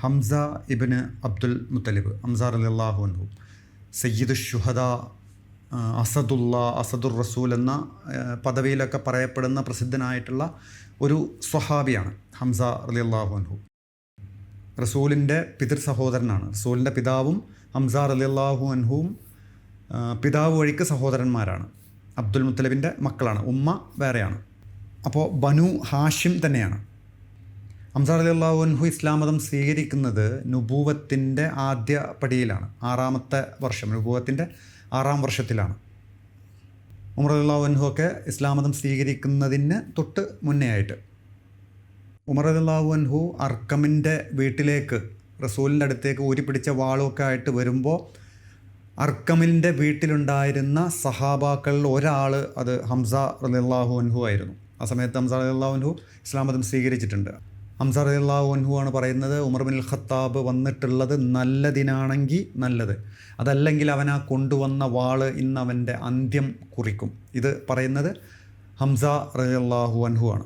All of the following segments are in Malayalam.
ഹംസ ഇബിന് അബ്ദുൽ മുത്തലിബ് അലി അള്ളാഹു അൻഹു. സയ്യിദ് ഷുഹദ അസദുല്ല അസദുർ റസൂൽ എന്ന പദവിയിലൊക്കെ പറയപ്പെടുന്ന പ്രസിദ്ധനായിട്ടുള്ള ഒരു സ്വഹാബിയാണ് ഹംസ അലി അള്ളാഹു അൻഹു. റസൂലിന്റെ പിതൃ സഹോദരനാണ്. റസൂലിന്റെ പിതാവും ഹംസ അള്ളാഹു അൻഹുവും പിതാവ് വഴിക്ക് സഹോദരന്മാരാണ്. അബ്ദുൽ മുത്തലിബിന്റെ മക്കളാണ്. ഉമ്മ വേറെയാണ്. അപ്പോൾ ബനു ഹാഷിം തന്നെയാണ്. ഹംസാർ അലി ഇസ്ലാം മതം സ്വീകരിക്കുന്നത് നുപൂവത്തിന്റെ ആദ്യ പടിയിലാണ്. ആറാമത്തെ വർഷം നുപൂവത്തിന്റെ ആറാം വർഷത്തിലാണ്. ഉമർ അള്ളാഹു അൻഹു ഒക്കെ ഇസ്ലാം മതം സ്വീകരിക്കുന്നതിന് തൊട്ട് മുന്നേ ആയിട്ട്. ഉമർ അള്ളാഹു അൻഹു അർക്കമിന്റെ വീട്ടിലേക്ക് റസൂലിന്റെ അടുത്തേക്ക് ഊരിപ്പിടിച്ച വാളുമൊക്കെ ആയിട്ട് വരുമ്പോൾ അർക്കമിന്റെ വീട്ടിലുണ്ടായിരുന്ന സഹാബാക്കളിൽ ഒരാൾ അത് ഹംസ റലിയല്ലാഹു അൻഹു ആയിരുന്നു. ആ സമയത്ത് ഹംസ റലിയല്ലാഹു അൻഹു ഇസ്ലാം മതം സ്വീകരിച്ചിട്ടുണ്ട്. ഹംസ റലിയല്ലാഹു അൻഹു ആണ് പറയുന്നത് ഉമർ ബിൻ ഖത്താബ് വന്നിട്ടുള്ളത് നല്ലതിനാണെങ്കിൽ നല്ലത്. അതല്ലെങ്കിൽ അവൻ ആ കൊണ്ടുവന്ന വാൾ ഇന്ന് അവന്റെ അന്ത്യം കുറിക്കും. ഇത് പറയുന്നത് ഹംസ റലിയല്ലാഹു അൻഹു ആണ്.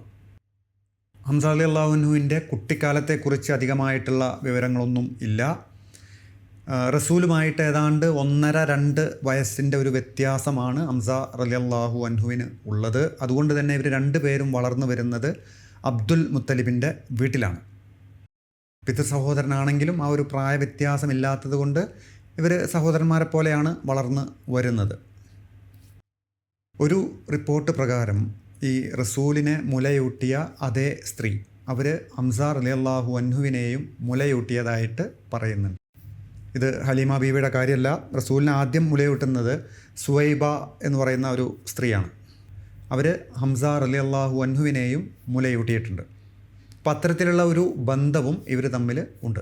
ഹംസ അലി അള്ളാഹുനുവിന്റെ കുട്ടിക്കാലത്തെക്കുറിച്ച് അധികമായിട്ടുള്ള വിവരങ്ങളൊന്നും ഇല്ല. റസൂലുമായിട്ട് ഏതാണ്ട് ഒന്നര രണ്ട് വയസ്സിന്റെ ഒരു വ്യത്യാസമാണ് ഹംസ റലി അള്ളാഹു അൻഹുവിന് ഉള്ളത്. അതുകൊണ്ട് തന്നെ ഇവർ രണ്ടുപേരും വളർന്നു വരുന്നത് അബ്ദുൽ മുത്തലിബിന്റെ വീട്ടിലാണ്. പിതൃ സഹോദരനാണെങ്കിലും ആ ഒരു പ്രായ വ്യത്യാസമില്ലാത്തത് കൊണ്ട് ഇവർ സഹോദരന്മാരെ പോലെയാണ് വളർന്ന് വരുന്നത്. ഒരു റിപ്പോർട്ട് പ്രകാരം ഈ റസൂലിനെ മുലയൂട്ടിയ അതേ സ്ത്രീ അവർ ഹംസാർ അലി അള്ളാഹു അൻഹുവിനെയും മുലയൂട്ടിയതായിട്ട് പറയുന്നുണ്ട്. ഇത് ഹലീമ ബീവിയുടെ കാര്യമല്ല റസൂലിനെ ആദ്യം മുലയൂട്ടുന്നത് സുവൈബ എന്ന് പറയുന്ന ഒരു സ്ത്രീയാണ്. അവർ ഹംസ അലി അള്ളാഹു അൻഹുവിനെയും മുലയൂട്ടിയിട്ടുണ്ട്. അപ്പം അത്തരത്തിലുള്ള ഒരു ബന്ധവും ഇവർ തമ്മിൽ ഉണ്ട്.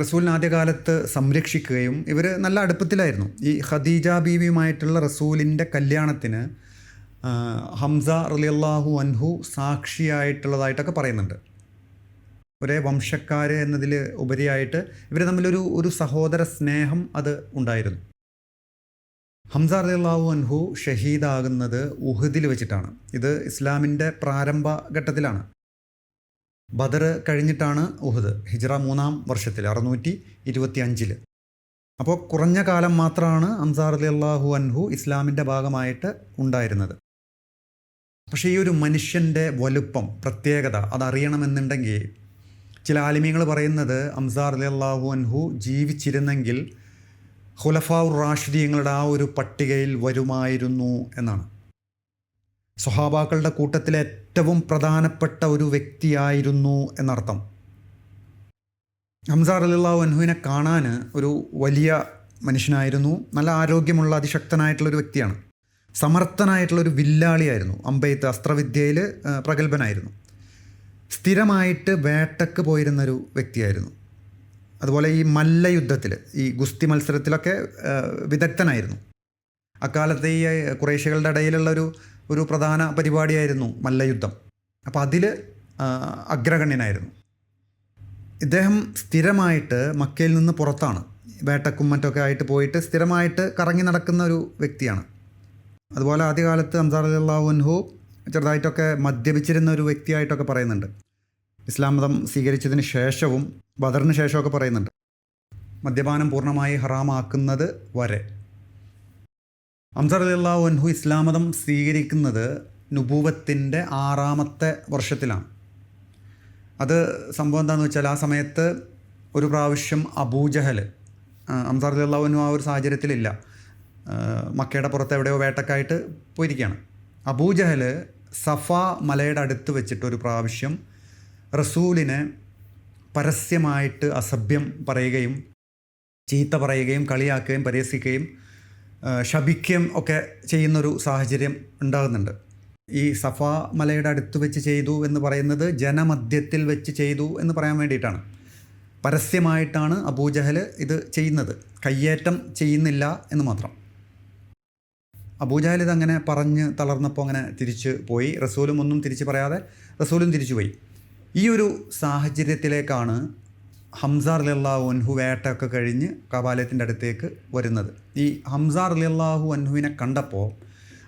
റസൂലിന് ആദ്യകാലത്ത് സംരക്ഷിക്കുകയും ഇവർ നല്ല അടുപ്പത്തിലായിരുന്നു. ഈ ഖദീജ ബീവിയുമായിട്ടുള്ള റസൂലിന്റെ കല്യാണത്തിന് ഹംസ ഹംസ അള്ളാഹു അൻഹു സാക്ഷിയായിട്ടുള്ളതായിട്ടൊക്കെ പറയുന്നുണ്ട്. ഒരേ വംശക്കാർ എന്നതിൽ ഉപരിയായിട്ട് ഇവർ തമ്മിലൊരു ഒരു സഹോദര സ്നേഹം അത് ഉണ്ടായിരുന്നു. ഹംസ റലിയല്ലാഹു അൻഹു ഷഹീദാകുന്നത് ഉഹദിൽ വെച്ചിട്ടാണ്. ഇത് ഇസ്ലാമിന്റെ പ്രാരംഭ ഘട്ടത്തിലാണ്. ബദർ കഴിഞ്ഞിട്ടാണ് ഉഹദ് ഹിജ്റ മൂന്നാം വർഷത്തിൽ അറുന്നൂറ്റി ഇരുപത്തി അഞ്ചിൽ അപ്പോൾ കുറഞ്ഞ കാലം മാത്രമാണ് അലി അള്ളാഹു അൻഹു ഇസ്ലാമിന്റെ ഭാഗമായിട്ട് ഉണ്ടായിരുന്നത്. പക്ഷേ ഈ ഒരു മനുഷ്യന്റെ വലുപ്പം പ്രത്യേകത അതറിയണമെന്നുണ്ടെങ്കിൽ ചില ആലിമീങ്ങൾ പറയുന്നത് അലി അള്ളാഹു അൻഹു ജീവിച്ചിരുന്നെങ്കിൽ ഖുലഫാഉർ റാഷിദീങ്ങളുടെ ആ ഒരു പട്ടികയിൽ വരുമായിരുന്നു എന്നാണ്. സ്വഹാബാക്കളുടെ കൂട്ടത്തിലെ ഏറ്റവും പ്രധാനപ്പെട്ട ഒരു വ്യക്തിയായിരുന്നു എന്നർത്ഥം. ഹംസാർ അലിള്ളാഹു അൻഹുവിനെ കാണാൻ ഒരു വലിയ മനുഷ്യനായിരുന്നു. നല്ല ആരോഗ്യമുള്ള അതിശക്തനായിട്ടുള്ള ഒരു വ്യക്തിയാണ്. സമർത്ഥനായിട്ടുള്ള ഒരു വില്ലാളിയായിരുന്നു. അമ്പെയ്ത്ത് അസ്ത്രവിദ്യയിൽ പ്രഗത്ഭനായിരുന്നു. സ്ഥിരമായിട്ട് വേട്ടക്ക് പോയിരുന്നൊരു വ്യക്തിയായിരുന്നു. അതുപോലെ ഈ മല്ലയുദ്ധത്തിൽ ഈ ഗുസ്തി മത്സരത്തിലൊക്കെ വിദഗ്ധനായിരുന്നു. അക്കാലത്ത് ഈ കുറേശ്യകളുടെ ഇടയിലുള്ള ഒരു ഒരു പ്രധാന പരിപാടിയായിരുന്നു മല്ലയുദ്ധം. അപ്പോൾ അതിൽ അഗ്രഗണ്യനായിരുന്നു. ഇദ്ദേഹം സ്ഥിരമായിട്ട് മക്കയിൽ നിന്ന് പുറത്താണ്. വേട്ടക്കും മറ്റൊക്കെ ആയിട്ട് പോയിട്ട് സ്ഥിരമായിട്ട് കറങ്ങി നടക്കുന്ന ഒരു വ്യക്തിയാണ്. അതുപോലെ ആദ്യകാലത്ത് അംസാർ അള്ളാഹുൻഹു ചെറുതായിട്ടൊക്കെ മദ്യപിച്ചിരുന്ന ഒരു വ്യക്തിയായിട്ടൊക്കെ പറയുന്നുണ്ട്. ഇസ്ലാം മതം സ്വീകരിച്ചതിന് ശേഷവും ബദറിന് ശേഷമൊക്കെ പറയുന്നുണ്ട്. മദ്യപാനം പൂർണമായി ഹറാമാക്കുന്നത് വരെ. അംസർ അലിള്ളാഹു വൻഹു ഇസ്ലാം മതം സ്വീകരിക്കുന്നത് നുപൂവത്തിന്റെ ആറാമത്തെ വർഷത്തിലാണ്. അത് സംഭവം എന്താണെന്ന് വെച്ചാൽ ആ സമയത്ത് ഒരു പ്രാവശ്യം അബൂജഹൽ അംസാർ വൻഹു ആ ഒരു സാഹചര്യത്തിലില്ല. മക്കയുടെ പുറത്ത് എവിടെയോ വേട്ടക്കായിട്ട് പോയിരിക്കുകയാണ്. അബൂജഹൽ സഫ മലയുടെ അടുത്ത് വെച്ചിട്ട് ഒരു പ്രാവശ്യം റസൂലിനെ പരസ്യമായിട്ട് അസഭ്യം പറയുകയും ചീത്ത പറയുകയും കളിയാക്കുകയും പരിഹസിക്കുകയും ശപിക്കുകയും ഒക്കെ ചെയ്യുന്നൊരു സാഹചര്യം ഉണ്ടാകുന്നുണ്ട്. ഈ സഫ മലയുടെ അടുത്ത് വെച്ച് ചെയ്തു എന്ന് പറയുന്നത് ജനമധ്യത്തിൽ വെച്ച് ചെയ്തു എന്ന് പറയാൻ വേണ്ടിയിട്ടാണ്. പരസ്യമായിട്ടാണ് അബൂജഹൽ ഇത് ചെയ്യുന്നത്. കയ്യേറ്റം ചെയ്യുന്നില്ല എന്ന് മാത്രം. അബൂജഹൽ ഇതങ്ങനെ പറഞ്ഞ് തളർന്നപ്പോൾ അങ്ങനെ തിരിച്ച് പോയി. റസൂലും ഒന്നും തിരിച്ച് പറയാതെ റസൂലും തിരിച്ചു പോയി ഈ ഒരു സാഹചര്യത്തിലേക്കാണ് ഹംസാർ അലിയല്ലാഹു അൻഹു വേട്ടയൊക്കെ കഴിഞ്ഞ് കപാലയത്തിന്റെ അടുത്തേക്ക് വരുന്നത്. ഈ ഹംസാർ അലിയല്ലാഹു അൻഹുവിനെ കണ്ടപ്പോൾ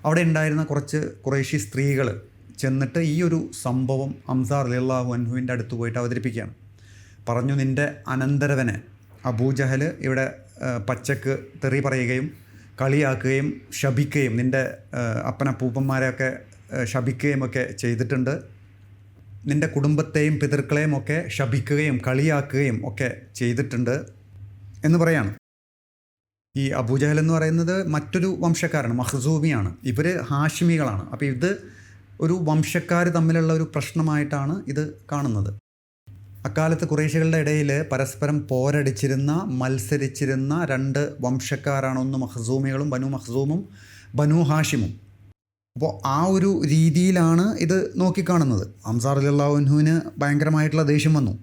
അവിടെ ഉണ്ടായിരുന്ന കുറച്ച് കുറേശ്ശി സ്ത്രീകൾ ചെന്നിട്ട് ഈ ഒരു സംഭവം ഹംസാർ അലിയല്ലാഹു അൻഹുവിന്റെ അടുത്ത് പോയിട്ട് അവതരിപ്പിക്കുകയാണ്. പറഞ്ഞു നിന്റെ അനന്തരവനെ അബൂജഹൽ ഇവിടെ പച്ചക്ക് തെറി പറയുകയും കളിയാക്കുകയും ശപിക്കുകയും നിന്റെ അപ്പനപ്പൂപ്പന്മാരെയൊക്കെ ശപിക്കുകയും ഒക്കെ ചെയ്തിട്ടുണ്ട്. നിന്റെ കുടുംബത്തെയും പിതൃക്കളെയും ഒക്കെ ശപിക്കുകയും കളിയാക്കുകയും ഒക്കെ ചെയ്തിട്ടുണ്ട് എന്ന് പറയാണ്. ഈ അബൂജഹൽ എന്ന് പറയുന്നത് മറ്റൊരു വംശക്കാരാണ് മഹസൂമിയാണ്. ഇവർ ഹാഷിമികളാണ്. അപ്പോൾ ഇത് ഒരു വംശക്കാർ തമ്മിലുള്ള ഒരു പ്രശ്നമായിട്ടാണ് ഇത് കാണുന്നത്. അക്കാലത്ത് കുറേശികളുടെ ഇടയിൽ പരസ്പരം പോരടിച്ചിരുന്ന മത്സരിച്ചിരുന്ന രണ്ട് വംശക്കാരാണ് ഒന്ന് മഹസൂമികളും ബനു മഹസൂമും ബനു ഹാഷിമും. അപ്പോൾ ആ ഒരു രീതിയിലാണ് ഇത് നോക്കിക്കാണുന്നത്. അംസാർ അലിള്ളാഹുവിന് ഭയങ്കരമായിട്ടുള്ള ദേഷ്യം വന്നു.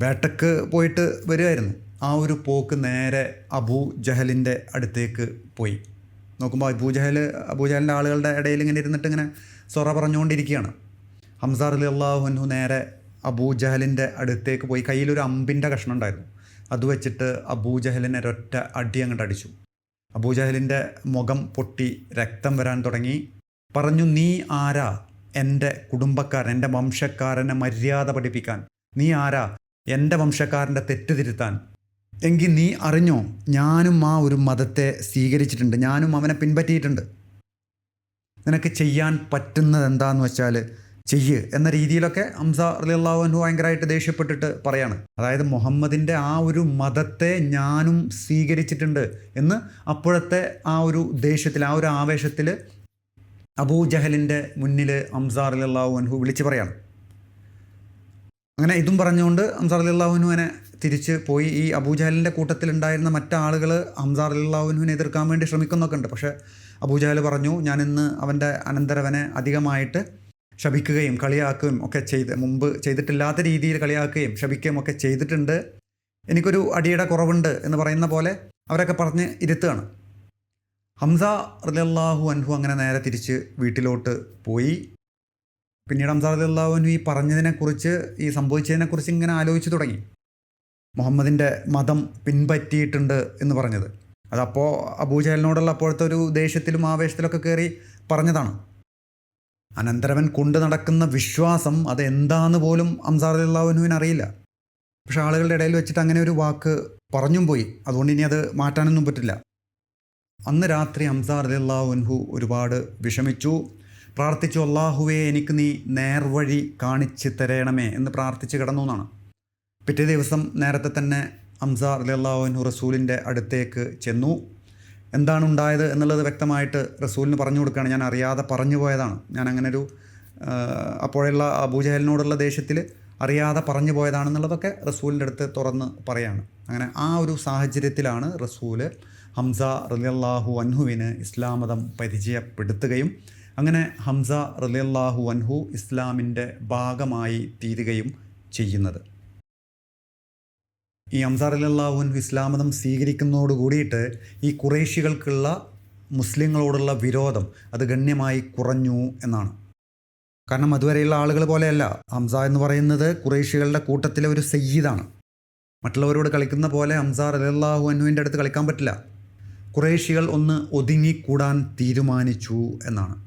വേട്ടക്ക് പോയിട്ട് വരികയായിരുന്നു ആ ഒരു പോക്ക് നേരെ അബൂ ജഹലിന്റെ അടുത്തേക്ക് പോയി. നോക്കുമ്പോൾ അബൂ ജഹൽ അബൂ ജഹലിന്റെ ആളുകളുടെ ഇടയിൽ ഇങ്ങനെ ഇരുന്നിട്ട് ഇങ്ങനെ സൊറ പറഞ്ഞുകൊണ്ടിരിക്കുകയാണ്. ഹംസാർ അലി നേരെ അബൂ ജഹലിന്റെ അടുത്തേക്ക് പോയി. കയ്യിലൊരു അമ്പിന്റെ കഷ്ണം ഉണ്ടായിരുന്നു. അത് വെച്ചിട്ട് അബൂ ജഹലിനെ ഒരൊറ്റ അടി അങ്ങോട്ട് അടിച്ചു. അബൂ ജഹലിന്റെ മുഖം പൊട്ടി രക്തം വരാൻ തുടങ്ങി. പറഞ്ഞു നീ ആരാ? എന്റെ കുടുംബക്കാരൻ എന്റെ വംശക്കാരനെ മര്യാദ പഠിപ്പിക്കാൻ. നീ ആരാ? എന്റെ വംശക്കാരന്റെ തെറ്റ് തിരുത്താൻ. എങ്കിൽ നീ അറിഞ്ഞോ ഞാനും ആ ഒരു മതത്തെ സ്വീകരിച്ചിട്ടുണ്ട്. ഞാനും അവനെ പിൻപറ്റിയിട്ടുണ്ട്. നിനക്ക് ചെയ്യാൻ പറ്റുന്നത് എന്താണെന്ന് വെച്ചാൽ ചെയ്യ് എന്ന രീതിയിലൊക്കെ ഹംസ അലിയല്ലാഹു ഭയങ്കരമായിട്ട് ദേഷ്യപ്പെട്ടിട്ട് പറയാണ്. അതായത് മുഹമ്മദിന്റെ ആ ഒരു മതത്തെ ഞാനും സ്വീകരിച്ചിട്ടുണ്ട് എന്ന് അപ്പോഴത്തെ ആ ഒരു ദേഷ്യത്തിൽ ആ ഒരു ആവേശത്തിൽ അബൂ ജഹലിന്റെ മുന്നിൽ ഹംസാർ അലിയല്ലാഹു അൻഹു വിളിച്ച് പറയാണ്. അങ്ങനെ ഇതും പറഞ്ഞുകൊണ്ട് ഹംസാർ അലിയല്ലാഹുനുവിനെ തിരിച്ച് പോയി. ഈ അബൂജഹലിന്റെ കൂട്ടത്തിലുണ്ടായിരുന്ന മറ്റാളുകൾ ഹംസാർ അലിയല്ലാഹുനുവിനെ എതിർക്കാൻ വേണ്ടി ശ്രമിക്കുന്നൊക്കെ ഉണ്ട്. പക്ഷേ അബൂജഹൽ പറഞ്ഞു ഞാൻ ഇന്ന് അവന്റെ അനന്തരവനെ അധികമായിട്ട് ശപിക്കുകയും കളിയാക്കുകയും ഒക്കെ ചെയ്ത് മുമ്പ് ചെയ്തിട്ടില്ലാത്ത രീതിയിൽ കളിയാക്കുകയും ശപിക്കുകയും ഒക്കെ ചെയ്തിട്ടുണ്ട്. എനിക്കൊരു അടിയുടെ കുറവുണ്ട് എന്ന് പറയുന്ന പോലെ അവരൊക്കെ പറഞ്ഞ് ഇരുത്തുകയാണ്. ഹംസ റലിയല്ലാഹു അൻഹു അങ്ങനെ നേരെ തിരിച്ച് വീട്ടിലോട്ട് പോയി. പിന്നീട് ഹംസ റലിയല്ലാഹു അൻഹു ഈ പറഞ്ഞതിനെക്കുറിച്ച് ഈ സംഭവിച്ചതിനെക്കുറിച്ച് ഇങ്ങനെ ആലോചിച്ച് തുടങ്ങി. മുഹമ്മദിന്റെ മതം പിൻപറ്റിയിട്ടുണ്ട് എന്ന് പറഞ്ഞത്. അതപ്പോൾ അബൂജഹലിനോടുള്ള അപ്പോഴത്തെ ഒരു ദേഷ്യത്തിലും ആവേശത്തിലൊക്കെ കയറി പറഞ്ഞതാണ്. അനന്തരവൻ കൊണ്ടു നടക്കുന്ന വിശ്വാസം അത് എന്താന്ന് പോലും അംസാർ അറിയില്ല. പക്ഷെ ആളുകളുടെ ഇടയിൽ വെച്ചിട്ട് അങ്ങനെ ഒരു വാക്ക് പറഞ്ഞും പോയി. അതുകൊണ്ട് ഇനി അത് മാറ്റാനൊന്നും പറ്റില്ല. അന്ന് രാത്രി അംസാർ അലിള്ളാഹുൻഹു ഒരുപാട് വിഷമിച്ചു. പ്രാർത്ഥിച്ചു അള്ളാഹുവേ എനിക്ക് നീ നേർവഴി കാണിച്ചു തരണമേ എന്ന് പ്രാർത്ഥിച്ച് കിടന്നു എന്നാണ്. പിറ്റേ ദിവസം നേരത്തെ തന്നെ അംസാർ അലിള്ളാഹുൻഹു റസൂലിന്റെ അടുത്തേക്ക് ചെന്നു. എന്താണ് ഉണ്ടായത് എന്നുള്ളത് വ്യക്തമായിട്ട് റസൂലിന് പറഞ്ഞു കൊടുക്കുകയാണ്. ഞാൻ അറിയാതെ പറഞ്ഞു പോയതാണ്. ഞാൻ അങ്ങനെ ഒരു അപ്പോഴുള്ള അബൂജഹലിനോടുള്ള ദേഷ്യത്തിൽ അറിയാതെ പറഞ്ഞു പോയതാണെന്നുള്ളതൊക്കെ റസൂലിന്റെ അടുത്ത് തുറന്ന് പറയാണ്. അങ്ങനെ ആ ഒരു സാഹചര്യത്തിലാണ് റസൂൽ ഹംസ റലിയല്ലാഹു അൻഹുവിന് ഇസ്ലാം മതം പരിചയപ്പെടുത്തുകയും അങ്ങനെ ഹംസ റലിയല്ലാഹു അൻഹു ഇസ്ലാമിന്റെ ഭാഗമായി തീരുകയും ചെയ്യുന്നത്. ഈ അംസാർ അല്ലാഹുൻ ഇസ്ലാം മതം സ്വീകരിക്കുന്നതോട് കൂടിയിട്ട് ഈ കുറേശികൾക്കുള്ള മുസ്ലിങ്ങളോടുള്ള വിരോധം അത് ഗണ്യമായി കുറഞ്ഞു എന്നാണ്. കാരണം അതുവരെയുള്ള ആളുകൾ പോലെയല്ല. ഹംസ എന്ന് പറയുന്നത് കുറേശികളുടെ കൂട്ടത്തിലെ ഒരു സയ്യിദാണ്. മറ്റുള്ളവരോട് കളിക്കുന്ന പോലെ ഹംസാർ അലല്ലാഹു അനുവിന്റെ അടുത്ത് കളിക്കാൻ പറ്റില്ല. കുറേശികൾ ഒന്ന് ഒതുങ്ങിക്കൂടാൻ തീരുമാനിച്ചു എന്നാണ്.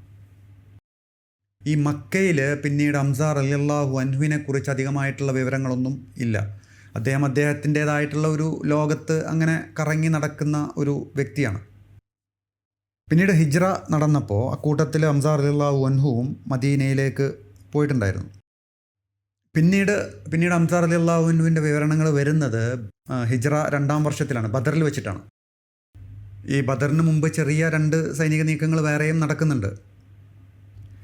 ഈ മക്കയിൽ പിന്നീട് അംസാർ അലിയല്ലാഹു അൻഹുവിനെ കുറിച്ച് അധികമായിട്ടുള്ള വിവരങ്ങളൊന്നും ഇല്ല. അദ്ദേഹം അദ്ദേഹത്തിന്റെതായിട്ടുള്ള ഒരു ലോകത്ത് അങ്ങനെ കറങ്ങി നടക്കുന്ന ഒരു വ്യക്തിയാണ്. പിന്നീട് ഹിജ്റ നടന്നപ്പോൾ അക്കൂട്ടത്തിൽ അംസാർ അലിള്ളാഹു വൻഹുവും മദീനയിലേക്ക് പോയിട്ടുണ്ടായിരുന്നു. പിന്നീട് പിന്നീട് അംസാർ അലി അള്ളാഹുവിന്റെ വിവരണങ്ങൾ വരുന്നത് ഹിജ്റ രണ്ടാം വർഷത്തിലാണ് ബദറിൽ വെച്ചിട്ടാണ്. ഈ ബദറിന് മുമ്പ് ചെറിയ രണ്ട് സൈനിക നീക്കങ്ങൾ വേറെയും നടക്കുന്നുണ്ട്.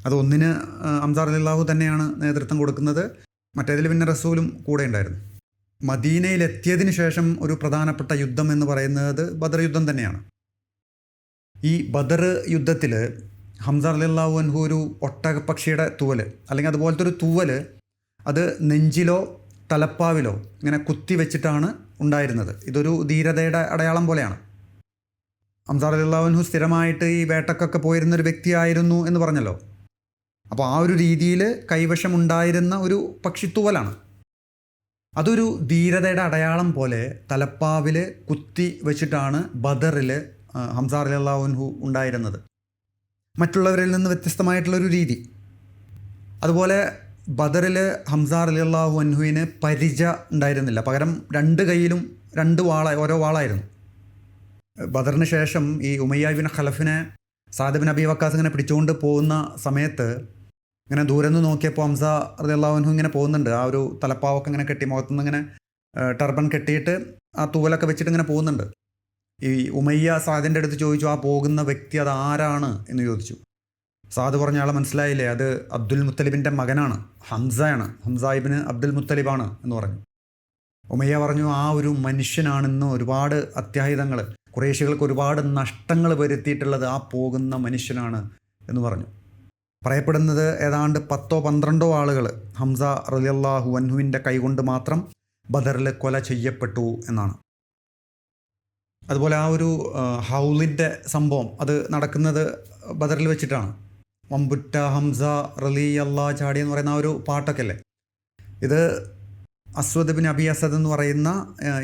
അത് ഒന്നിന് അംസാർ അലി അള്ളാഹു തന്നെയാണ് നേതൃത്വം കൊടുക്കുന്നത് മറ്റേതിൽ പിന്നെ റസൂലും കൂടെ ഉണ്ടായിരുന്നു. മദീനയിലെത്തിയതിന് ശേഷം ഒരു പ്രധാനപ്പെട്ട യുദ്ധം എന്ന് പറയുന്നത് ബദർ യുദ്ധം തന്നെയാണ്. ഈ ബദർ യുദ്ധത്തിൽ ഹംസർ അലിള്ളാഹു അൻഹു ഒരു ഒട്ടകപ്പക്ഷിയുടെ തൂവൽ അല്ലെങ്കിൽ അതുപോലത്തെ ഒരു തൂവൽ അത് നെഞ്ചിലോ തലപ്പാവിലോ ഇങ്ങനെ കുത്തി വെച്ചിട്ടാണ് ഉണ്ടായിരുന്നത്. ഇതൊരു ധീരതയുടെ അടയാളം പോലെയാണ്. ഹംസാർ അലിള്ളാഹുൻഹു സ്ഥിരമായിട്ട് ഈ വേട്ടക്കൊക്കെ പോയിരുന്ന ഒരു വ്യക്തിയായിരുന്നു എന്ന് പറഞ്ഞല്ലോ. അപ്പോൾ ആ ഒരു രീതിയിൽ കൈവശം ഉണ്ടായിരുന്ന ഒരു പക്ഷിത്തൂവലാണ് അതൊരു ധീരതയുടെ അടയാളം പോലെ തലപ്പാവിൽ കുത്തി വെച്ചിട്ടാണ് ബദറിൽ ഹംസാർ അലിള്ളാഹുൻഹു ഉണ്ടായിരുന്നത്. മറ്റുള്ളവരിൽ നിന്ന് വ്യത്യസ്തമായിട്ടുള്ളൊരു രീതി. അതുപോലെ ബദറിൽ ഹംസാർ അലി അള്ളാഹു അൻഹുവിന് പരിച ഉണ്ടായിരുന്നില്ല. പകരം രണ്ട് കയ്യിലും രണ്ട് വാള ഓരോ വാളായിരുന്നു. ബദറിന് ശേഷം ഈ ഉമയ്യാബിൻ ഖലഫിനെ സാദിബിൻ അബി വക്കാസ് ഇങ്ങനെ പിടിച്ചുകൊണ്ട് പോകുന്ന സമയത്ത് ഇങ്ങനെ ദൂരെ നിന്ന് നോക്കിയപ്പോൾ ഹംസ അള്ളാഹുനു ഇങ്ങനെ പോകുന്നുണ്ട്. ആ ഒരു തലപ്പാവൊക്കെ ഇങ്ങനെ കെട്ടി മുഖത്തുനിന്ന് ഇങ്ങനെ ടർബൻ കെട്ടിയിട്ട് ആ തൂവലൊക്കെ വെച്ചിട്ട് ഇങ്ങനെ പോകുന്നുണ്ട്. ഈ ഉമയ്യ സാദിന്റെ അടുത്ത് ചോദിച്ചു ആ പോകുന്ന വ്യക്തി അത് ആരാണ്? എന്ന് ചോദിച്ചു. സാദ് പറഞ്ഞ ആളെ മനസ്സിലായില്ലേ? അത് അബ്ദുൽ മുത്തലിബിന്റെ മകനാണ് ഹംസയാണ്. ഹംസായിബിന് അബ്ദുൽ മുത്തലിബാണ് എന്ന് പറഞ്ഞു. ഉമയ്യ പറഞ്ഞു ആ ഒരു മനുഷ്യനാണെന്ന് ഒരുപാട് അത്യാഹിതങ്ങൾ കുറേശികൾക്ക് ഒരുപാട് നഷ്ടങ്ങൾ വരുത്തിയിട്ടുള്ളത് ആ പോകുന്ന മനുഷ്യനാണ് എന്ന് പറഞ്ഞു. പറയപ്പെടുന്നത് ഏതാണ്ട് പത്തോ പന്ത്രണ്ടോ ആളുകൾ ഹംസ റലിയല്ലാഹു അൻഹുവിന്റെ കൈകൊണ്ട് മാത്രം ബദറിൽ കൊല ചെയ്യപ്പെട്ടു എന്നാണ്. അതുപോലെ ആ ഒരു ഹൗലിന്റെ സംഭവം അത് നടക്കുന്നത് ബദറിൽ വെച്ചിട്ടാണ്. വമ്പുറ്റ ഹംസ റലി അള്ളാ ചാടി എന്ന് പറയുന്ന ആ ഒരു പാട്ടൊക്കെ അല്ലേ ഇത് അസ്വദ് ബിൻ അബി അസദ് എന്ന് പറയുന്ന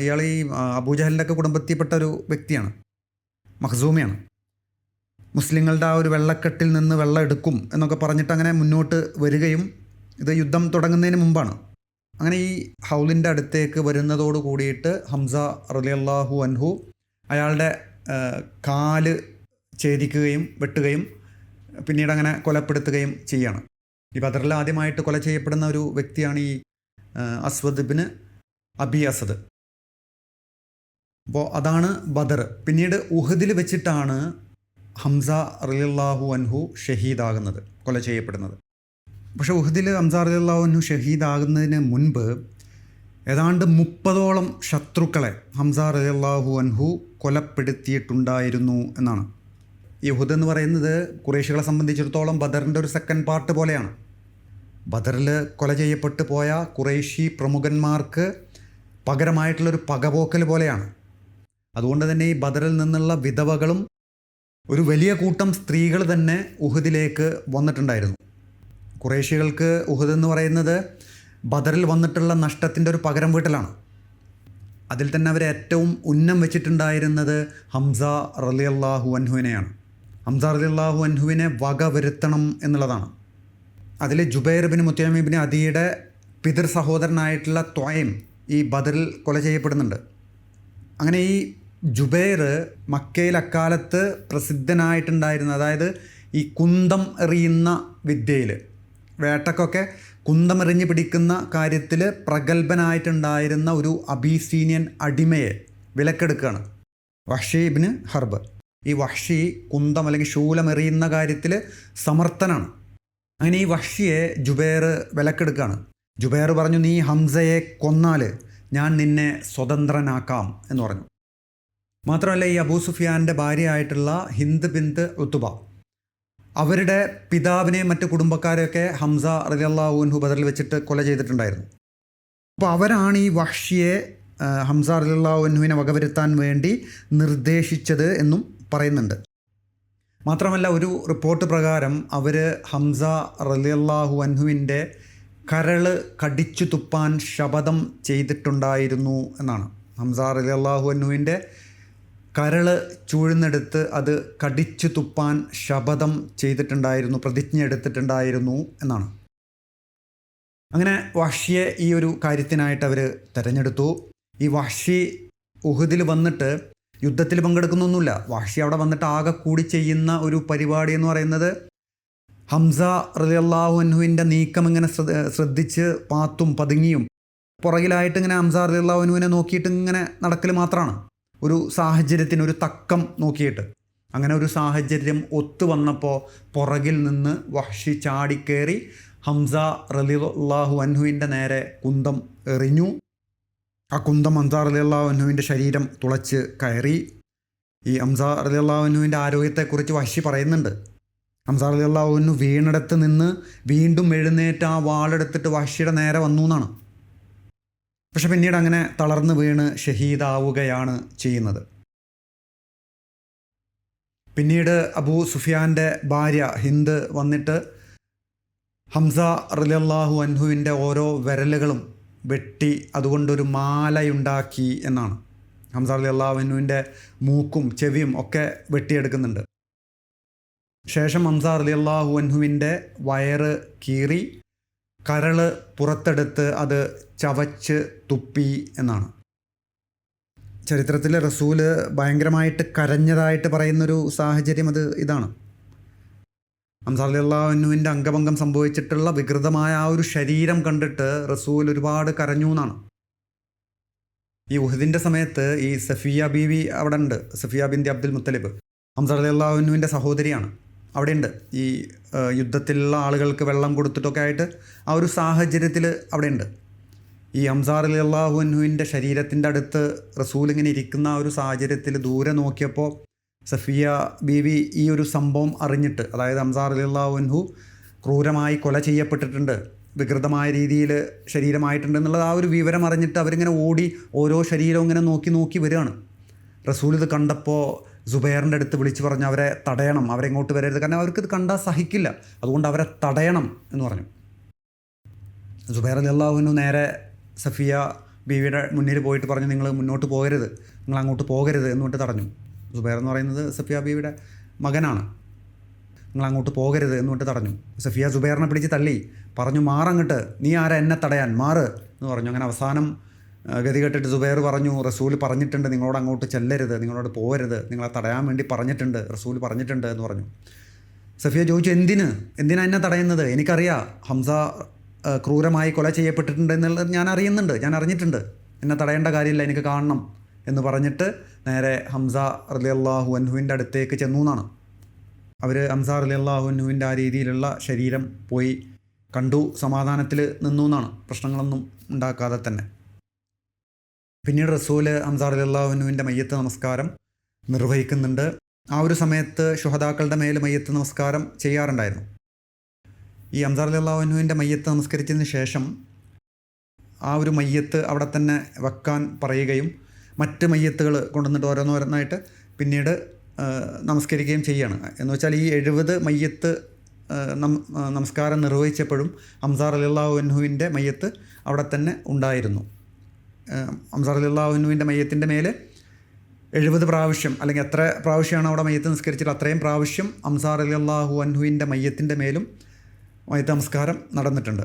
ഇയാൾ ഈ അബൂജഹലിന്റെ ഒക്കെ കുടുംബത്തിൽപ്പെട്ട ഒരു വ്യക്തിയാണ്. മഖ്സൂമിയാണ്. മുസ്ലിങ്ങളുടെ ആ ഒരു വെള്ളക്കെട്ടിൽ നിന്ന് വെള്ളം എടുക്കും എന്നൊക്കെ പറഞ്ഞിട്ട് അങ്ങനെ മുന്നോട്ട് വരികയും ഇത് യുദ്ധം തുടങ്ങുന്നതിന് മുമ്പാണ്. അങ്ങനെ ഈ ഹൗലിന്റെ അടുത്തേക്ക് വരുന്നതോട് കൂടിയിട്ട് ഹംസ റലിയല്ലാഹു അൻഹു അയാളുടെ കാൽ ഛേദിക്കുകയും വെട്ടുകയും പിന്നീട് അങ്ങനെ കൊലപ്പെടുത്തുകയും ചെയ്യാണ്. ഈ ബദറിൽ ആദ്യമായിട്ട് കൊല ചെയ്യപ്പെടുന്ന ഒരു വ്യക്തിയാണ് ഈ അസ്വദ് ബിന് അബി അസദ് അപ്പോൾ അതാണ് ബദർ. പിന്നീട് ഉഹദിൽ വെച്ചിട്ടാണ് ഹംസ റലിയല്ലാഹു അൻഹു ഷഹീദാകുന്നത് കൊല ചെയ്യപ്പെടുന്നത്. പക്ഷേ ഉഹദിൽ ഹംസ റലിയല്ലാഹു അൻഹു ഷഹീദാകുന്നതിന് മുൻപ് ഏതാണ്ട് മുപ്പതോളം ശത്രുക്കളെ ഹംസ റലിയല്ലാഹു അൻഹു കൊലപ്പെടുത്തിയിട്ടുണ്ടായിരുന്നു എന്നാണ്. ഈ ഉഹദ് എന്ന് പറയുന്നത് കുറേശികളെ സംബന്ധിച്ചിടത്തോളം ബദറിന്റെ ഒരു സെക്കൻഡ് പാർട്ട് പോലെയാണ്. ബദറിൽ കൊല ചെയ്യപ്പെട്ടു പോയ കുറേശി പ്രമുഖന്മാർക്ക് പകരമായിട്ടുള്ളൊരു പകപോക്കൽ പോലെയാണ്. അതുകൊണ്ട് തന്നെ ഈ ബദറിൽ നിന്നുള്ള വിധവകളും ഒരു വലിയ കൂട്ടം സ്ത്രീകൾ തന്നെ ഉഹദിലേക്ക് വന്നിട്ടുണ്ടായിരുന്നു. കുറേശികൾക്ക് ഉഹദ് എന്ന് പറയുന്നത് ബദറിൽ വന്നിട്ടുള്ള നഷ്ടത്തിന്റെ ഒരു പകരം വീട്ടലാണ്. അതിൽ തന്നെ അവർ ഏറ്റവും ഉന്നം വെച്ചിട്ടുണ്ടായിരുന്നത് ഹംസ റലിയല്ലാഹു അൻഹുവിനെയാണ്. ഹംസ റലിയല്ലാഹു അൻഹുവിനെ വക വരുത്തണം എന്നുള്ളതാണ്. അതിൽ ജുബൈർ ബിൻ മുത്തയമീബിൻ അദിയുടെ പിതൃ സഹോദരനായിട്ടുള്ള ത്വയം ഈ ബദറിൽ കൊല ചെയ്യപ്പെടുന്നുണ്ട്. അങ്ങനെ ഈ ജുബൈർ മക്കയിൽ അക്കാലത്ത് പ്രസിദ്ധനായിട്ടുണ്ടായിരുന്ന അതായത് ഈ കുന്തം എറിയുന്ന വിദ്യയിൽ വേട്ടക്കൊക്കെ കുന്തം എറിഞ്ഞ് പിടിക്കുന്ന കാര്യത്തിൽ പ്രഗത്ഭനായിട്ടുണ്ടായിരുന്ന ഒരു അബീസീനിയൻ അടിമയെ വിലക്കെടുക്കുകയാണ്. വഷീബിന് ഹർബ്. ഈ വഷി കുന്തം അല്ലെങ്കിൽ ശൂലം എറിയുന്ന കാര്യത്തിൽ സമർത്ഥനാണ്. അങ്ങനെ ഈ വഷിയെ ജുബേർ വിലക്കെടുക്കുകയാണ്. ജുബേർ പറഞ്ഞു നീ ഹംസയെ കൊന്നാൽ ഞാൻ നിന്നെ സ്വതന്ത്രനാക്കാം എന്ന് പറഞ്ഞു. മാത്രമല്ല ഈ അബൂ സുഫിയാന്റെ ഭാര്യയായിട്ടുള്ള ഹിന്ദ് ബിന്ദ് ഉത്തുബ. അവരുടെ പിതാവിനെയും മറ്റു കുടുംബക്കാരെയൊക്കെ ഹംസ റലിയല്ലാഹുൻഹു ബദറിൽ വെച്ചിട്ട് കൊല ചെയ്തിട്ടുണ്ടായിരുന്നു. അപ്പോൾ അവരാണ് ഈ വഷിയെ ഹംസ റലിയല്ലാഹുൻഹുവിനെ വകവരുത്താൻ വേണ്ടി നിർദ്ദേശിച്ചത് എന്നും പറയുന്നുണ്ട്. മാത്രമല്ല ഒരു റിപ്പോർട്ട് പ്രകാരം അവർ ഹംസ റലിയല്ലാഹു അൻഹുവിന്റെ കരൾ കടിച്ചു തുപ്പാൻ ശപഥം ചെയ്തിട്ടുണ്ടായിരുന്നു എന്നാണ്. ഹംസ റലിയല്ലാഹു അൻഹുവിന്റെ കരൾ ചൂഴ്ന്നെടുത്ത് അത് കടിച്ചു തുപ്പാൻ ശപഥം ചെയ്തിട്ടുണ്ടായിരുന്നു പ്രതിജ്ഞ എടുത്തിട്ടുണ്ടായിരുന്നു എന്നാണ്. അങ്ങനെ വഷിയെ ഈ ഒരു കാര്യത്തിനായിട്ട് അവർ തിരഞ്ഞെടുത്തു. ഈ വഷി ഉഹുദിൽ വന്നിട്ട് യുദ്ധത്തിൽ പങ്കെടുക്കുന്നൊന്നുമില്ല. വാഷി അവിടെ വന്നിട്ട് ആകെ കൂടി ചെയ്യുന്ന ഒരു പരിപാടി എന്ന് പറയുന്നത് ഹംസ റലിയല്ലാഹു അൻഹുവിന്റെ നീക്കം ഇങ്ങനെ ശ്രദ്ധിച്ച് പാത്തും പതുങ്ങിയും പുറകിലായിട്ട് ഇങ്ങനെ ഹംസ റലിയല്ലാഹു അൻഹുവിനെ നോക്കിയിട്ട് ഇങ്ങനെ നടക്കൽ മാത്രമാണ് ഒരു സാഹചര്യത്തിന് ഒരു തക്കം നോക്കിയിട്ട്. അങ്ങനെ ഒരു സാഹചര്യം ഒത്തു വന്നപ്പോൾ പുറകിൽ നിന്ന് വഹ്ഷി ചാടിക്കേറി ഹംസ റലിഅള്ളാഹു അൻഹുവിന്റെ നേരെ കുന്തം എറിഞ്ഞു. ആ കുന്തം ഹംസ റലിഅള്ളാഹു അൻഹുവിന്റെ ശരീരം തുളച്ച് കയറി. ഈ ഹംസ റലിഅള്ളാഹു അൻഹുവിന്റെ ആരോഗ്യത്തെക്കുറിച്ച് വഹ്ഷി പറയുന്നുണ്ട്. ഹംസ റലിഅള്ളാഹു അൻഹു വീണിടത്ത് നിന്ന് വീണ്ടും എഴുന്നേറ്റ് ആ വാളെടുത്തിട്ട് വഹ്ഷിയുടെ നേരെ വന്നു എന്നാണ്. പക്ഷെ പിന്നീട് അങ്ങനെ തളർന്നു വീണ് ഷഹീദാവുകയാണ് ചെയ്യുന്നത്. പിന്നീട് അബൂ സുഫിയാന്റെ ഭാര്യ ഹിന്ദ് വന്നിട്ട് ഹംസ റലിയല്ലാഹു അൻഹുവിന്റെ ഓരോ വിരലുകളും വെട്ടി അതുകൊണ്ടൊരു മാലയുണ്ടാക്കി എന്നാണ്. ഹംസ അള്ളാഹു അൻഹുവിന്റെ മൂക്കും ചെവിയും ഒക്കെ വെട്ടിയെടുക്കുന്നുണ്ട്. ശേഷം ഹംസ അള്ളാഹു അൻഹുവിന്റെ വയറ് കീറി കരൾ പുറത്തെടുത്ത് അത് ചവച്ച് തുപ്പി എന്നാണ്. ചരിത്രത്തിൽ റസൂൽ ഭയങ്കരമായിട്ട് കരഞ്ഞതായിട്ട് പറയുന്നൊരു സാഹചര്യം അത് ഇതാണ്. അംസാലിള്ളാഹുവിന്റെ അംഗഭംഗം സംഭവിച്ചിട്ടുള്ള വികൃതമായ ആ ഒരു ശരീരം കണ്ടിട്ട് റസൂൽ ഒരുപാട് കരഞ്ഞു എന്നാണ്. ഈ ഉഹദിന്റെ സമയത്ത് ഈ സഫിയ ബീവി അവിടെ ഉണ്ട് സഫിയ ബിന്ദി അബ്ദുൽ മുത്തലിബ്. അംസാലിള്ളാഹുവിന്റെ സഹോദരിയാണ്. അവിടെയുണ്ട്. ഈ യുദ്ധത്തിലുള്ള ആളുകൾക്ക് വെള്ളം കൊടുത്തിട്ടൊക്കെ ആയിട്ട് ആ ഒരു സാഹചര്യത്തിൽ അവിടെയുണ്ട്. ഈ അംസാർ അലി അള്ളാഹുനുവിന്റെ ശരീരത്തിന്റെ അടുത്ത് റസൂൽ ഇങ്ങനെ ഇരിക്കുന്ന ആ ഒരു സാഹചര്യത്തിൽ ദൂരെ നോക്കിയപ്പോൾ സഫിയ ബീവി ഈ ഒരു സംഭവം അറിഞ്ഞിട്ട് അതായത് അംസാർ അലി അള്ളാഹുൻഹു ക്രൂരമായി കൊല ചെയ്യപ്പെട്ടിട്ടുണ്ട് വികൃതമായ രീതിയിൽ ശരീരമായിട്ടുണ്ട് എന്നുള്ളത് ആ ഒരു വിവരം അറിഞ്ഞിട്ട് അവരിങ്ങനെ ഓടി ഓരോ ശരീരവും ഇങ്ങനെ നോക്കി നോക്കി വരികയാണ്. റസൂൽ ഇത് കണ്ടപ്പോൾ സുബൈറിന്റെ അടുത്ത് വിളിച്ചു പറഞ്ഞു അവരെ തടയണം അവരെ ഇങ്ങോട്ട് വരരുത്. കാരണം അവർക്ക് ഇത് കണ്ടാൽ സഹിക്കില്ല. അതുകൊണ്ട് അവരെ തടയണം എന്ന് പറഞ്ഞു. സുബൈർ അലി നേരെ സഫിയ ബീവിയുടെ മുന്നിൽ പോയിട്ട് പറഞ്ഞു നിങ്ങൾ മുന്നോട്ട് പോകരുത്. നിങ്ങൾ അങ്ങോട്ട് പോകരുത് എന്ന് പറഞ്ഞിട്ട് തടഞ്ഞു. സുബൈർ എന്ന് പറയുന്നത് സഫിയ ബീവിയുടെ മകനാണ്. നിങ്ങൾ അങ്ങോട്ട് പോകരുത് എന്ന് പറഞ്ഞിട്ട് തടഞ്ഞു. സഫിയ സുബൈറിനെ പിടിച്ച് തള്ളി. പറഞ്ഞു മാറങ്ങട്ട്. നീ ആരാ എന്നെ തടയാൻ? മാറ് എന്ന് പറഞ്ഞു. അങ്ങനെ അവസാനം ആ, ഗതി കെട്ടിട്ട് സുബൈർ പറഞ്ഞു റസൂൽ പറഞ്ഞിട്ടുണ്ട് നിങ്ങളോട് അങ്ങോട്ട് ചെല്ലരുത് നിങ്ങളോട് പോകരുത് നിങ്ങളെ തടയാൻ വേണ്ടി പറഞ്ഞിട്ടുണ്ട് റസൂൽ പറഞ്ഞിട്ടുണ്ട് എന്ന് പറഞ്ഞു. സഫിയ ചോദിച്ചു എന്തിന്? എന്തിനാ എന്നെ തടയുന്നത്? എനിക്കറിയാം ഹംസ ക്രൂരമായി കൊല ചെയ്യപ്പെട്ടിട്ടുണ്ട് എന്നുള്ളത് ഞാൻ അറിയുന്നുണ്ട് ഞാൻ അറിഞ്ഞിട്ടുണ്ട്. എന്നെ തടയേണ്ട കാര്യമില്ല എനിക്ക് കാണണം എന്ന് പറഞ്ഞിട്ട് നേരെ ഹംസ റലി അള്ളാഹു അൻഹുവിന്റെ അടുത്തേക്ക് ചെന്നു എന്നാണ്. അവർ ഹംസ റലി അള്ളാഹു അൻഹുവിന്റെ ആ രീതിയിലുള്ള ശരീരം പോയി കണ്ടു സമാധാനത്തിൽ നിന്നു എന്നാണ്. പ്രശ്നങ്ങളൊന്നും ഉണ്ടാക്കാതെ തന്നെ. പിന്നീട് റസൂൽ അംസാർ റലി അള്ളാഹുവിന്റെ മയ്യത്ത് നമസ്കാരം നിർവഹിക്കുന്നുണ്ട്. ആ ഒരു സമയത്ത് ഷുഹദാക്കളുടെ മേൽ മയ്യത്ത് നമസ്കാരം ചെയ്യാറുണ്ടായിരുന്നു. ഈ അംസാർ അലി അള്ളാഹുവിന്റെ മയ്യത്ത് നമസ്കരിച്ചതിന് ശേഷം ആ ഒരു മയ്യത്ത് അവിടെ തന്നെ വെക്കാൻ പറയുകയും മറ്റ് മയ്യത്തുകൾ കൊണ്ടുവന്നിട്ട് ഓരോന്നോരോന്നായിട്ട് പിന്നീട് നമസ്കരിക്കുകയും ചെയ്യാണ്. എന്ന് വെച്ചാൽ ഈ എഴുപത് മയ്യത്ത് നമസ്കാരം നിർവഹിച്ചപ്പോഴും അംസാർ അലി അള്ളാഹുവിന്റെ മയ്യത്ത് അവിടെ തന്നെ ഉണ്ടായിരുന്നു. അംസാർ മയത്തിന്റെ മയ്യത്തിന്റെ മേൽ എഴുപത് പ്രാവശ്യം അല്ലെങ്കിൽ എത്ര പ്രാവശ്യമാണ് അവിടെ മയ്യത്ത് നിസ്കരിച്ചിട്ട് അത്രയും പ്രാവശ്യം അംസാർ അലി അള്ളാഹു അൻഹുവിന്റെ മയ്യത്തിന്റെ മേലും മയ്യത്ത് നമസ്കാരം നടന്നിട്ടുണ്ട്.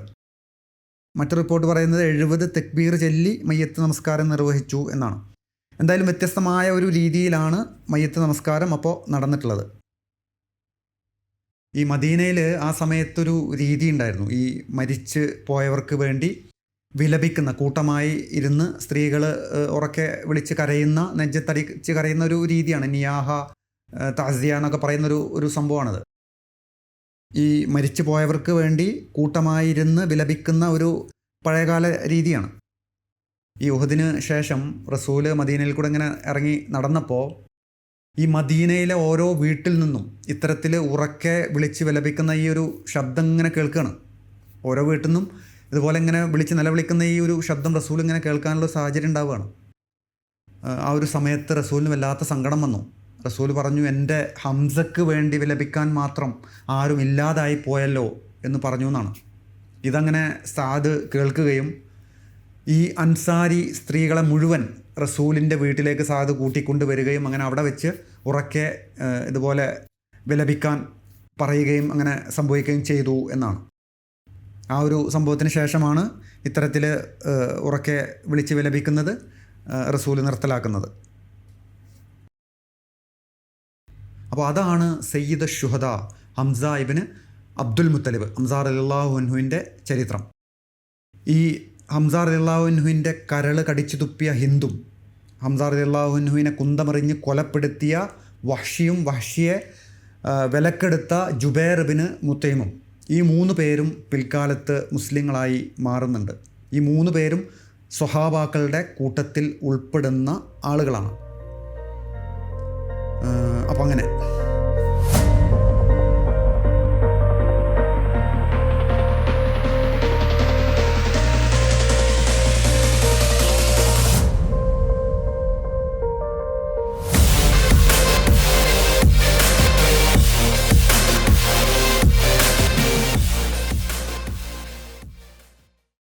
മറ്റു റിപ്പോർട്ട് പറയുന്നത് എഴുപത് തെക്ബീർ ചൊല്ലി മയ്യത്ത് നമസ്കാരം നിർവഹിച്ചു എന്നാണ്. എന്തായാലും വ്യത്യസ്തമായ ഒരു രീതിയിലാണ് മയ്യത്ത് നമസ്കാരം അപ്പോൾ നടന്നിട്ടുള്ളത്. ഈ മദീനയിൽ ആ സമയത്തൊരു രീതി ഉണ്ടായിരുന്നു. ഈ മരിച്ച് പോയവർക്ക് വേണ്ടി വിലപിക്കുന്ന കൂട്ടമായി ഇരുന്ന് സ്ത്രീകൾ ഉറക്കെ വിളിച്ച് കരയുന്ന നെഞ്ചത്തടിച്ച് കരയുന്ന ഒരു രീതിയാണ് നിയാഹ താസിയ എന്നൊക്കെ പറയുന്നൊരു ഒരു സംഭവമാണത്. ഈ മരിച്ചു പോയവർക്ക് വേണ്ടി കൂട്ടമായിരുന്ന് വിലപിക്കുന്ന ഒരു പഴയകാല രീതിയാണ്. ഈ ഉഹദിന് ശേഷം റസൂൽ മദീനയിൽ കൂടെ ഇങ്ങനെ ഇറങ്ങി നടന്നപ്പോൾ ഈ മദീനയിലെ ഓരോ വീട്ടിൽ നിന്നും ഇത്തരത്തിൽ ഉറക്കെ വിളിച്ച് വിലപിക്കുന്ന ഈ ഒരു ശബ്ദം ഇങ്ങനെ കേൾക്കുകയാണ് ഓരോ വീട്ടിൽ നിന്നും ഇതുപോലെ ഇങ്ങനെ വിളിച്ച് നിലവിളിക്കുന്ന ഈ ഒരു ശബ്ദം റസൂൽ ഇങ്ങനെ കേൾക്കാനുള്ള സാഹചര്യം ഉണ്ടാവുകയാണ്. ആ, ഒരു സമയത്ത് റസൂലിന് വല്ലാത്ത സങ്കടം വന്നു. റസൂൽ പറഞ്ഞു എന്റെ ഹംസക്ക് വേണ്ടി വിലപിക്കാൻ മാത്രം ആരും ഇല്ലാതായി പോയല്ലോ എന്ന് പറഞ്ഞു എന്നാണ്. ഇതങ്ങനെ സാദ് കേൾക്കുകയും ഈ അൻസാരി സ്ത്രീകളെ മുഴുവൻ റസൂലിന്റെ വീട്ടിലേക്ക് സാദ് കൂട്ടിക്കൊണ്ടുവരികയും അങ്ങനെ അവിടെ വെച്ച് ഉറക്കെ ഇതുപോലെ വിലപിക്കാൻ പറയുകയും അങ്ങനെ സംഭവിക്കുകയും ചെയ്തു എന്നാണ്. ആ ഒരു സംഭവത്തിന് ശേഷമാണ് ഇത്തരത്തിൽ ഉറക്കെ വിളിച്ച് വിലപിക്കുന്നത് റസൂൽ നിർത്തലാക്കുന്നത്. അപ്പോൾ അതാണ് സയ്യിദ് ഷുഹദ ഹംസ ഇബിന് അബ്ദുൽ മുത്തലിബ് ഹംസാർ അലിള്ളാഹുൻഹുവിന്റെ ചരിത്രം. ഈ ഹംസാർ അലിള്ളാഹുൻഹുവിന്റെ കരൾ കടിച്ചു തുപ്പിയ ഹിന്ദും ഹംസാർ അലിള്ളാഹുൻഹുവിനെ കുന്തമറിഞ്ഞ് കൊലപ്പെടുത്തിയ വഹ്ഷിയും വഹ്ഷിയെ വിലക്കെടുത്ത ജുബേർബിന് മുത്തൈമും. ഈ മൂന്ന് പേരും പിൽക്കാലത്ത് മുസ്ലിങ്ങളായി മാറുന്നുണ്ട്. ഈ മൂന്ന് പേരും സ്വഹാബാക്കളുടെ കൂട്ടത്തിൽ ഉൾപ്പെടുന്ന ആളുകളാണ്. അപ്പം അങ്ങനെ